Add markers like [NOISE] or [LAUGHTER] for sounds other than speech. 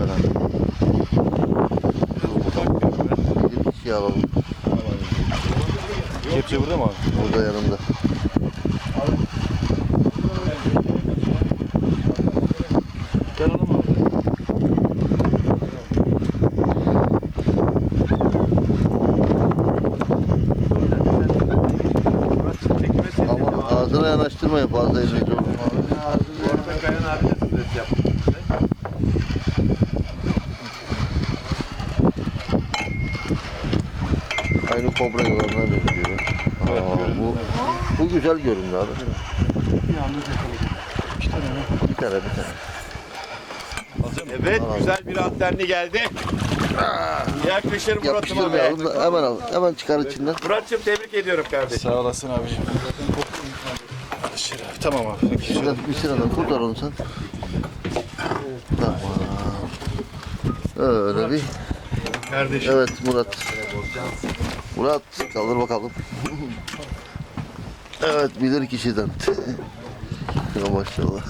herhalde. Bir kişi alalım. Kepçe burada mı abi? Burada yanımda. Gel oğlum abi. Ama ağzına yanaştırmayın fazla elini. Orada Kayan abi de stres yaptı. Aynı kobra yılanına benziyor. Aa, bu, bu güzel göründü abi. Bir tane bir tane. Evet güzel bir antenli geldi. Yakışır Murat'ım Yapıştırmayalım abi. da hemen al. Hemen çıkar içinden. Murat'cığım tebrik ediyorum kardeşim. Sağ olasın. Şöyle, Tamam abi. Şuradan bir sıradan kurtar onu sen. Tamam. Öyle bir. Kardeşim. Evet Murat. Murat kaldır bakalım. evet bilir kişiden. [LAUGHS] ya maşallah.